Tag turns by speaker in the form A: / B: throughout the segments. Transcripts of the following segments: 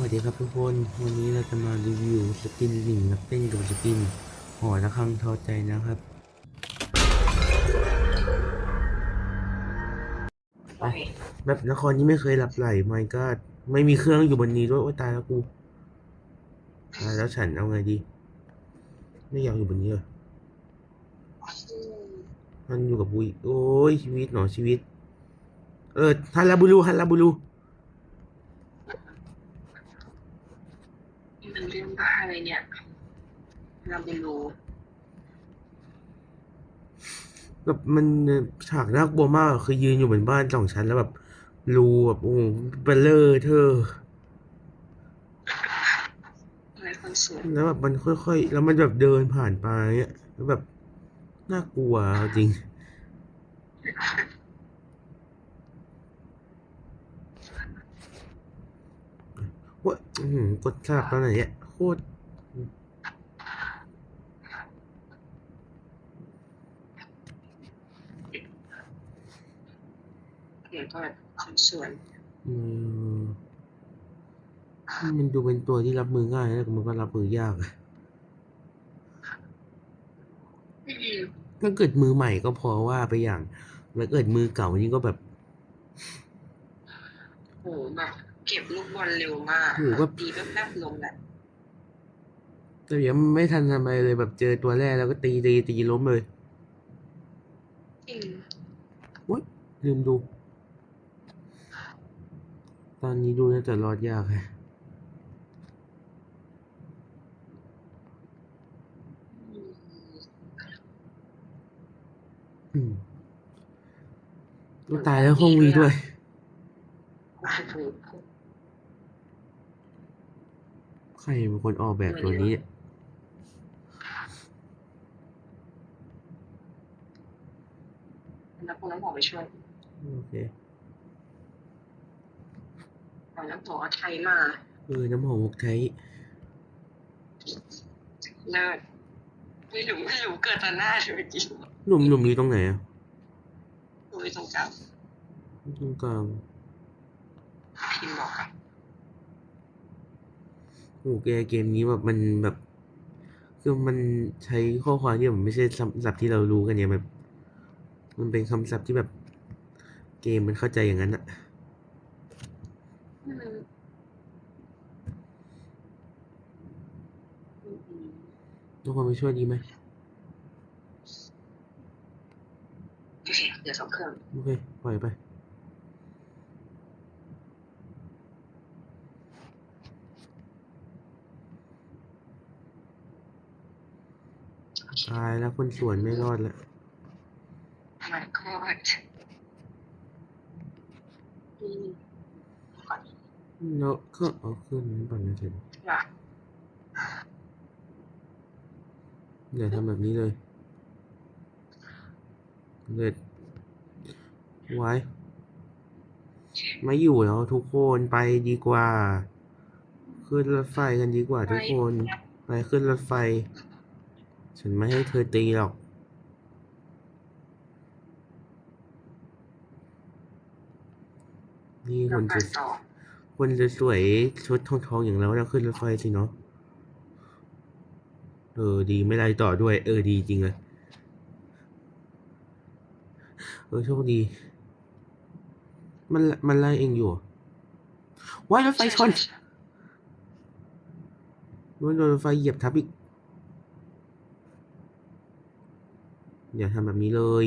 A: วัสดีครับทุกคน วันนี้เราจะมารีวิวสกินหลิงนักเต้นกับสกินหอระฆังทอใจนะครับ
B: โอเค
A: แบบนครนี้ไม่เคยหลับไหลไม่ก็ไม่มีเครื่องอยู่บนนี้ด้วยโอ้ยตายแล้วกูตายแล้วฉันเอาไงดี ไม่อยากอยู่บนนี้เลยมันอยู่กับบุยโอ้ยชีวิตหนอชีวิต เออฮันลาบูรูฮันลาบูรู
B: นี่มันเรื่ องบ้าอะไรเนี่ย เราไม่รู้
A: แบบมันฉากน่ากลัวมากอะคือยืนอยู่บนบ้านสองชั้นแล้วแบบรูแบบโอ้โหเบลเลอร์เธอ
B: อะไรคนสวย
A: แล้วแบบมันค่อยๆ แล้วมันแบบเดินผ่านไปอะแล้วแบบน่ากลัวจริง ว่า อื้อหือกดสลับตอนไหนเนี่ยโคตร
B: เดี๋ยวก็คนสวย
A: อืมมันดูเป็นตัวที่รับมือง่ายแล้วมันก็รับมือยากอะ
B: อืม
A: ถ้าเกิดมือใหม่ก็พอว่าไปอย่าง แล้วเกิดมือเก่านี่ก็แบบ
B: โหแบบเก็บลูกบอลเร็วมาก
A: โหแบบ
B: ตีแป๊บๆลงแบบ
A: แต่ยังไม่ทันทำอะไรเลยแบบเจอตัวแรกแล้วก็ตีตีตีล้มเลย
B: จริง
A: ลืมดู ตอนนี้ดูน่าจะรอดยากฮะ
B: อืม
A: อืมก็ตายแล้วห้องวีด้วย
B: โอ้โห
A: ใครเป็นคนออกแบบตัวนี้เนี่ย
B: น้ำพุน้ำหอมไปช่วย
A: โอเค
B: เอา น้ำหอมเอาไทยมา
A: เออ น้ำหอมหกไทย
B: เลิศไม่รู้ไม่รู้เกิดตอนหน้าเลยจริง
A: หนุ่มหนุ่มอยู่ตรงไหนอะ
B: ดูตรงกลาง
A: ตรงกลาง
B: พิมพ์บอกอะ
A: โอ้แกเกมนี้แบบมันแบบคือมันใช้ข้อความที่แบบไม่ใช่คำศัพท์ที่เรารู้กันเนี่ยแบบ มันเป็นคำศัพท์ที่แบบเกมมันเข้าใจอย่างนั้นอะ
B: อืมอืม
A: ทุกคนไปช่วยดีไหม
B: โอเคเหลือสองเครื่อง
A: โอเค ปล่อยไป ตายแล้วคนสวนไม่รอดแล้ว
B: my god อืมก่อน
A: แล้วก็เอาขึ้นนี้ก่อนนะเถอะ
B: ว่ะ
A: อย่าทำแบบนี้เลยเด็ดไว้ไม่อยู่แล้วทุกคนไปดีกว่า ขึ้นรถไฟกันดีกว่าทุกคน ไปขึ้นรถไฟ ฉันไม่ให้เธอตีหรอก นี่ค
B: เรา
A: น
B: กา
A: จะ
B: รต่อ
A: คนจะสวยชุดทองทองๆอย่างเราแล้วขึ้นรถไฟสิเนาะเออดีไม่ไล่ต่อด้วย เออดีจริงเลยเออโชคดี มันมันไล่เองอยู่ว้ายรถไฟชนโดนรถไฟเหยียบทับอีกอย่าทำแบบนี้เลย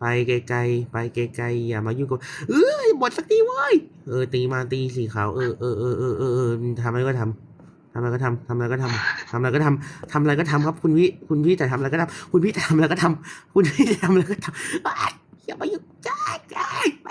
A: ไปไกลๆ ไปไกลๆ อย่ามายุ่งกับเอ้ยบทสักทีเว้ย เออ ตีมาตีสีขาว เออเออเออเออเออเออทำอะไรก็ทำทำอะไรก็ทำทำอะไรก็ทำทำอะไรก็ทำทำอะไรก็ทำครับ คุณพี่ คุณพี่แต่ทำอะไรก็ทำคุณพี่แต่ทำอะไรก็ทำคุณพี่แต่ทำอะไรก็ทำอยอย่ามายุ่งจ้าจ้าไป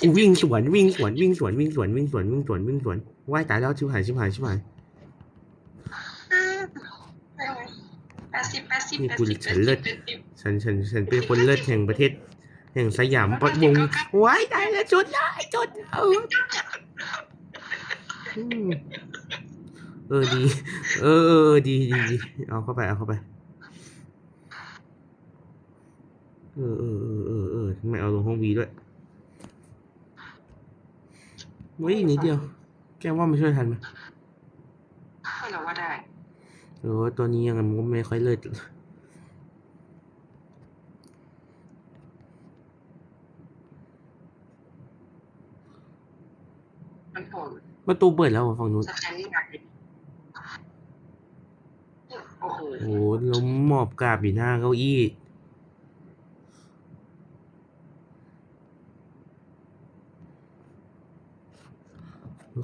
A: กู
B: วิ่งสว
A: นวิ่งสวนวิ่งสวนวิ่งสวนวิ่งสวนวิ่งสวนวิ่งสวนว้ายตายแล้วชิบหายชิบหายชิบหาย
B: แปดสิบแปดสิบ
A: นี่กูฉันเลิศ
B: แปดสิบ
A: ฉันฉันฉันเป็นคนเลิศแห่งประเทศ แห่งสยามประวงไว้ได้แล้วจุดได้จุดเออเออดี เออดีดีดีเอาเข้าไปเอาเข้าไปเออเออเออเออเออไม่เอาลงห้องวีด้วย เฮ้ยนิดเดียว แกว่ามันช่วยทันไหม
B: ก็เราว่าได้
A: เออตัวนี้ยังไงมันก็ไม่ค่อยเลิศ
B: มันโผล่
A: ประตูเปิดแล้วเหรอฝั่งนู้น
B: สแกนนี่หนักดิโอ้โห
A: โอ้โหล้มหมอบกราบอยู่หน้าเก้าอี้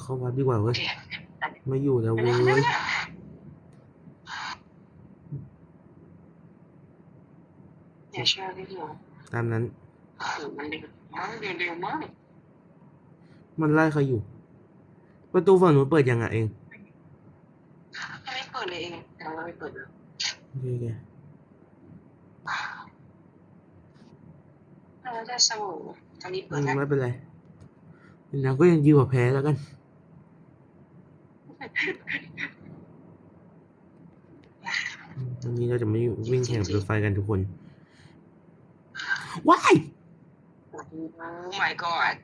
A: เข้าวัดดีกว่า
B: โอ
A: เว้ย
B: เค
A: ไม่อยู่แล้ว
B: ไป
A: เว้
B: เลยไปเลย
A: ย
B: อย่าเชื่อพี่หัว
A: ตามนั้น
B: โอ้โหมันเร็วมากเร็วเร็วมาก
A: มันไล่ใครอยู่ ประตูฝั่งนู้นเปิดยังไงเอง
B: ไม่เปิดเลยเองแต่เราไม่เปิดเลย
A: โอเคโอเค
B: เราจะสมูตอนนี้
A: อื
B: เปิด
A: ม
B: แล้ว
A: ไม่เป็นไรนางก็ยังดีกว่าแพ้แล้วกัน วั นนี้เราจะไม่วิ่งแข่งรถไฟกันทุกคน ว้าย
B: โอ้ my god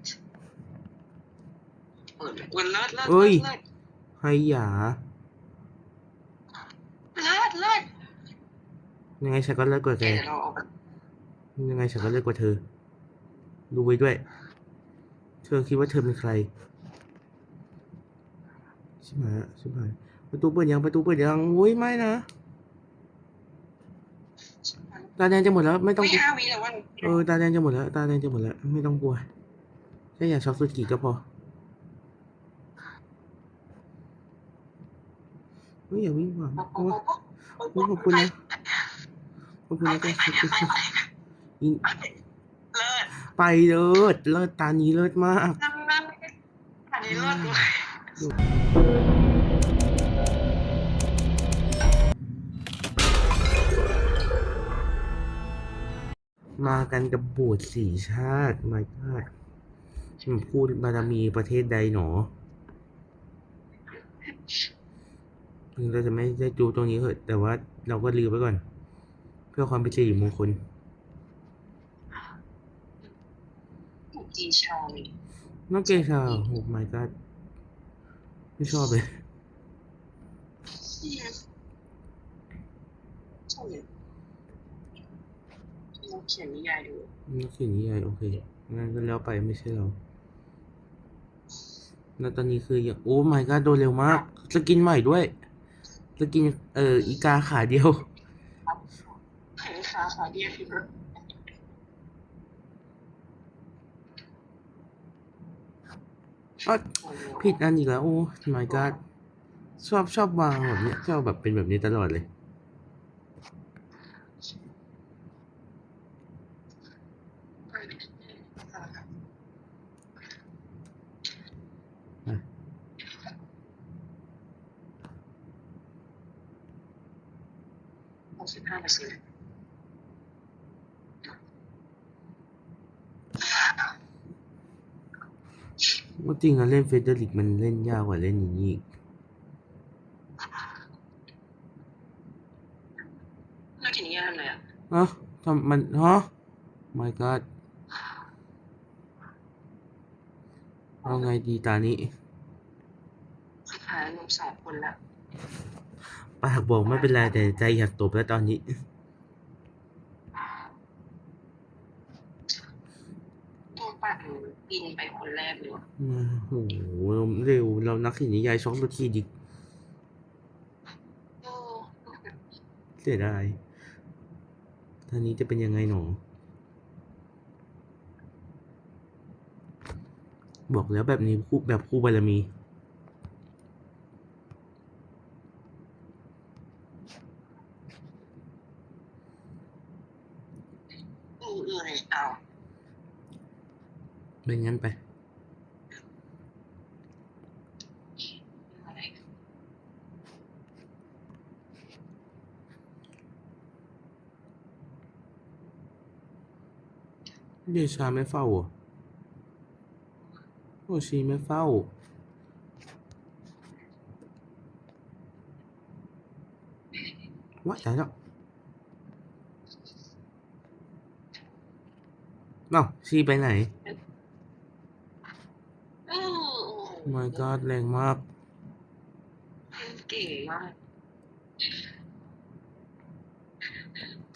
B: เปิดเลยวันเลิศเลิศ
A: เอ้ย
B: เลิศ
A: ไฮหยา
B: เลิศเลิศ
A: ยังไงฉันก็เลิศกว่าแก
B: เดี๋ยวเราเอาไป
A: ยังไงฉันก็เลิศกว่าเธอ ดูไว้ด้วย เธอคิดว่าเธอเป็นใครชิบหายละชิบหายประตูเปิดยังประตูเปิดยังโอ้ยไม่นะ ตาแดงจะหมดแล้วไม่ต้อง
B: ไม่
A: กลัว
B: ห้าวิแล้ววัน
A: เออตาแดงจะหมดแล้ว ตาแดงจะหมดแล้ว ไม่ต้องกลัวแค่อย่าช็อกสุดกีก็พอเฮ้ยอย่าวิ่งหวังโอ้ยโอ้ยขอบคุณนะขอบคุณนะแกขอบคุณนะอิน
B: เลิศ
A: ไปเลิศเลิศตานี้เลิศมาก
B: นั่นนั่นอันนี้เลิศเลย
A: มากันกับโบสถ์สี่ชาติไม่พลาดมันพูดบารมีประเทศใดหนอถึงเราจะไม่ได้ดูตรงนี้เหอะแต่ว่าเราก็ลืมไว้ก่อน เพื่อความเป็นสิริมงคล
B: จีชาเลย
A: น้องเกชาโอ้ my god ไม่ชอบเลย
B: ใช่เลย เราเขียนนิยายดู
A: นักเขียนนิยายโอเคงั้นก็แล้วไปไม่ใช่เราแล้วตอนนี้คืออย่างโอ้ my god โดนเร็วมากสกินใหม่ด้วยสกินเอ่ออีกาขาเดียว
B: เห็นขาขาเดียวพี่เบิร์ด
A: อ๊ะ
B: โอ้โห
A: ผิดอันอีกแล้ว โอ้ my god ชอบชอบวางแบบนี้ชอบแบบเป็นแบบนี้ตลอดเลย
B: หกสิบห้าเปอร์เซ็นต์
A: ว่าจริงอะเล่นเฟเดริกมันเล่นยากกว่าเล่นอย่างนี้อีก
B: เราเขียนนิยายทำอะไรอะ
A: เอ้าทำมันฮะ my god เอาไงดีตานี้
B: สุดท้ายรวมสองคนแล้ว
A: ปากบอกไม่เป็นไรแต่ใจอยากตบแล้วตอนนี้
B: ตัวปั่นบินไปคนแรกเลยว่ะ
A: โอ้โหเร็วเรานักเขียนนิยายช็อกนาทีดิ
B: โอ้
A: เสียดายท่านนี้จะเป็นยังไงหนอ บอกแล้วแบบนี้คู่แบบคู่บารมี
B: อื่นเอา
A: ไม่งั้นไป เดชาไม่เฝ้าอะโอชีไม่เฝ้าว่าแต่แล้ว เอ้าชีไปไหน
B: โอ้
A: my god แรงมาก
B: เก่งมาก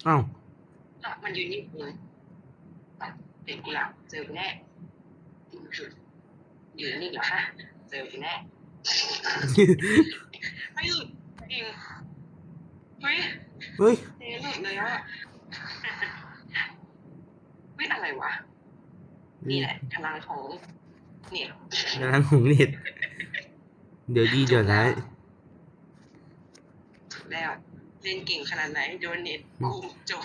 A: เอ้า
B: อะมันยืนนิ่งเลยอะเด็กกูหลับเจอกูแน่ยืนนิ่งเหรอคะเจอกูแน่ไม่หลุดจริงเฮ้ย
A: เฮ้ย
B: เจ๊หลุดเลยอะ ไม่อะไรวะ นี่แหละพลังของเนี่ย
A: กำลังหงเน็ต เดี๋ยวดีเดี๋ยวร้าย
B: แล้ว เล่นเก่งขนาดไหนโดนเน็ตกูจบ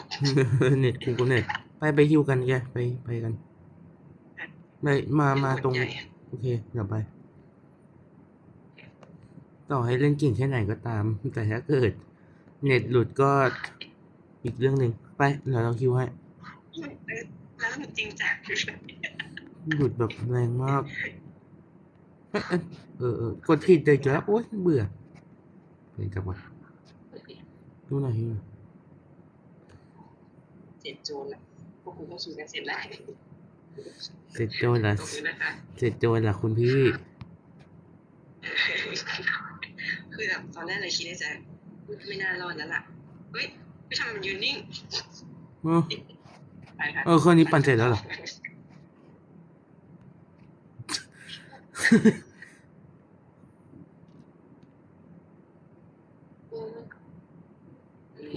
A: เน็ตกูก็เน็ตไปไปฮิวกันแกไปไปกันไปมามาตรง
B: ใหญ่
A: โอเคเดี๋ยวไป ต่อให้เล่นเก่งแค่ไหนก็ตาม แต่ถ้าเกิด เน็ตหลุดก็อีกเรื่องหนึ่งไปเดี๋ยวเราคิวให้
B: แล้วมันจริงจัง
A: หลุดแบบแรงมากเอ๊ะเอ๊ะเออเออกดผิดเลยแล้วโอ๊ยเบื่อเปลี่ยนกลับมาดูหน่อยดูหน่อย
B: เสร็จโจรแล้วพวกคุณต้องสู้กันเสร็จแล้ว
A: เสร็จโจนละ
B: ตรงนี้นะคะ
A: เสร็จโจนละคุณพี่
B: คือแบบตอนแรกเลยคิดในใจไม่น่ารอดแล้วล่ะ เฮ้ยไม่ทำไมมันยืนนิ่ง
A: เออ
B: ไปค่ะ
A: เออเครื่องนี้ปั่นเสร็จแล้วเหรอ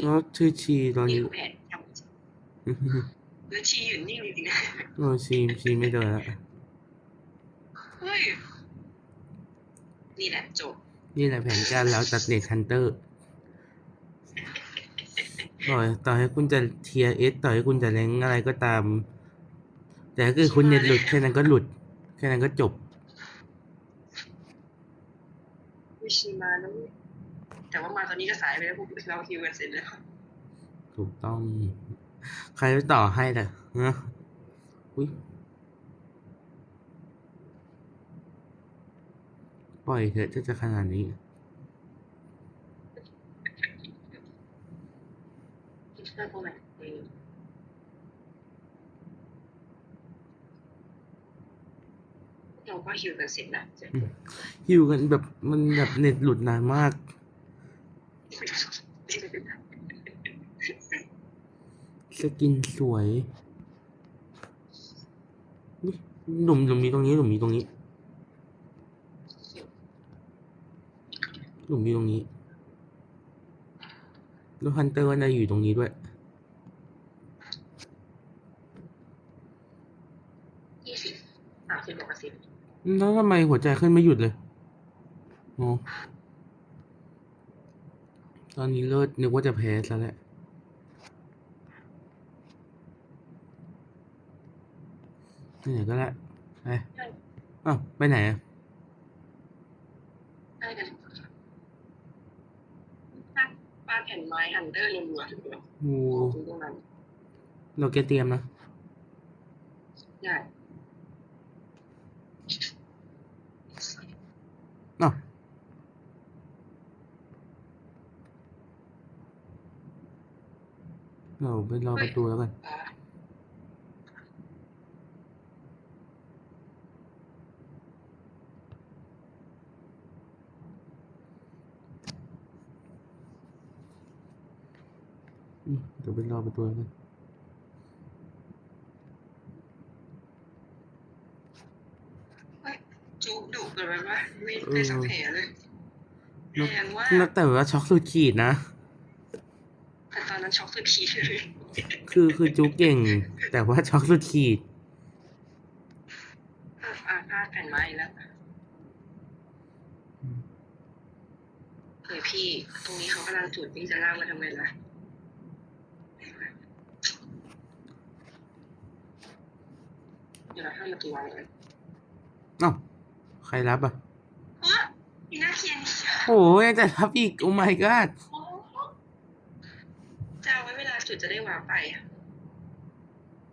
A: แล้วชื่อชีตอน
B: นี่
A: นี้
B: คือแผนทำแล้วชียืนนิ่งจริงๆนะ
A: โอ้ชีชีไม่เดินแล้ว
B: เฮ้ย นี่แหละจบ
A: นี่แหละแผนการแล้วตัดเน็ตฮันเตอร์ ต่อต่อให้คุณจะเทียเอสต่อให้คุณจะแรงอะไรก็ตาม แต่ถ้าเกิดคุณเน็ตหลุดแค่นั้นก็หลุด แค่นั้นก็จบ
B: วิชีมาแล้วแต่ว่ามาตอนนี้ก็สายไปแล้วพวกเราคิวกันเสร็จแล้ว
A: ถูกต้อง ใครไปต่อให้ล่ะฮะอุ้ยปล่อยเถอะจะจะขนาดนี้
B: คิดเพื่อนพวกมันเองเราก็คิวกันเสร็จแล้ว
A: หิวกันแบบมันแบบเน็ตหลุดนานมาก สกินสวยนี่หนุ่มหนุ่มมีตรงนี้หนุ่มมีตรงนี้หนุ่มมีตรงนี้แล้วฮันเตอร์น่าอยู่ตรงนี้ด้วย
B: สิบ สามสิบกว่าสิบ
A: แล้วทำไมหัวใจขึ้นไม่หยุดเลยโอ้ตอนนี้เลิศนึกว่าจะแพ้ซะแล้วไหนก็ได้ไปอ้าวไปไหนอะ
B: ได้กันปาแผ่นไม้ฮันเตอร์รัวๆถึงแล้ว
A: โอ้
B: ถึงตรงนั้น
A: เราแกเตรียมนะ
B: ได้
A: อ้าว เราไปรอประตูแล้วกัน
B: อ่า
A: อืมเดี๋ยวไปรอประตูแล้วกัน
B: จุกดุเกินไปปะไม่ได้สักแผลเลยแรงว่า
A: แล้วแต่ว่าช็อกสุดขีดนะ
B: แต่ตอนนั้นช็อกสุดขีดเลย
A: คือคือจูเก่ง แต่ว่าช็อกสุดขีด
B: อ่าอ่าพลาดแผ่นไม้อีกแล้วเฮ้ยพี่ ตรงนี้เขากำลังจุดพี่จะล่ากมาทำไมล่ะเดี๋ยวเราทำมากี่วันกัน
A: เอ้าใครรับอะ
B: เฮ้ยมีหน้าเคียนอีก
A: โอ้ยยังจะรับอีก โอ้ my god
B: จะไดจะได้วางไปอะ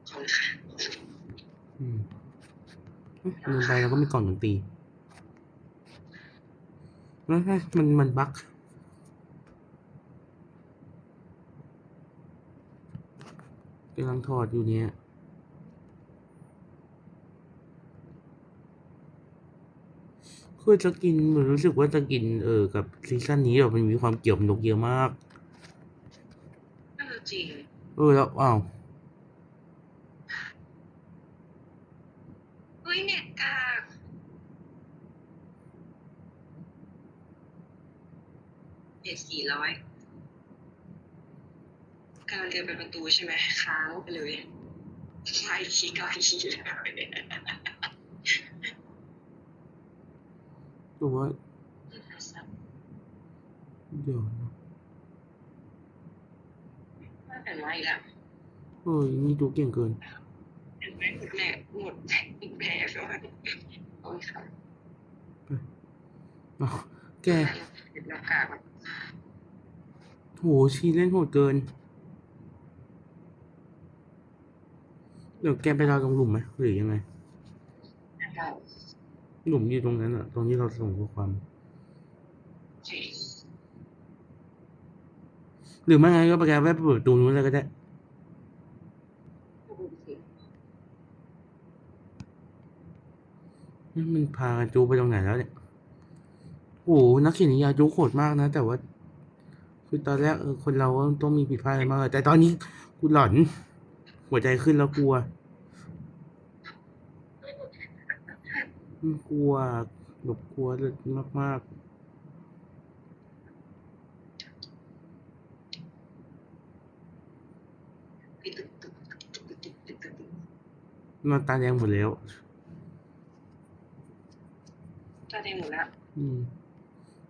B: ขอบคุณค่ะ
A: อืมลืมไปแล้วก็มีกล่องดนตรีเอ้ยมันมันบั๊กกำลังถอดอยู่เนี่ยคือจะกินเหมือนรู้สึกว่าจะกินเออกับซีซั่นนี้แบบมันมีความเกี่ยวกับนกเยอะมาก
B: จริง
A: เออแล้วอ้าว
B: เฮ้ยเน็ตกากเน็ตสี่ร้อยกำลังเดินไปประตูใช่ไหมค้างไปเลยใช่ขี้ก็ขี้แล้ว
A: แต่ว่าเดี๋ยวนะ
B: ไม่เป็นไรละ
A: เออนี่ดูเก่งเกิน
B: เห็นไหมหมดแม่หมดแผลใช่ไหมโอ้ยค่ะ
A: อ้าวแก
B: เห็นหน้ากากแบบ
A: โหชีเล่นโหดเกิน เดี๋ยวแกไปรอตรงหลุมไหมหรือยังไง
B: เรา
A: หลุมอยู่ตรงนั้นอะตรงที่เราส่งข้อความ
B: จริง
A: หรือไม่งั้นก็ไปแกไปเปิดตูนู้นเลยก็ได้นี่มันพากันจูไปตรงไหนแล้วเนี่ย โอ้นักเขียนนิยายจูโหดมากนะ แต่ว่า คือตอนแรกเออคนเราต้องมีผิดพลาดอะไรมากแต่ตอนนี้กูหลอน หัวใจขึ้นแล้วกลัว กลัวแบบกลัวเลยมาก
B: ตึกตึกตึกตึกตึกตึกตึกตึก
A: ๆ มันตาแดงหมดแล้ว
B: ตาแดงหมดแล้ว
A: อืม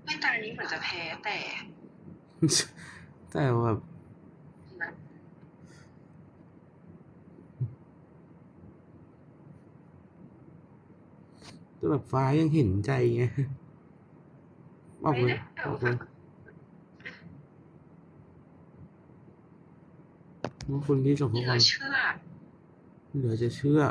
B: ไม่ตานี้เหมือนจะแพ้แต่
A: แต่แบบ
B: นะ
A: แต่แบบฟ้ายังเห็นใจไงออกเลยออกเลยว่าคนที่ส่ง
B: เห
A: ข้อ
B: ลื
A: ค
B: อ
A: วาม
B: เชื่อ
A: দু হাজার ষোলো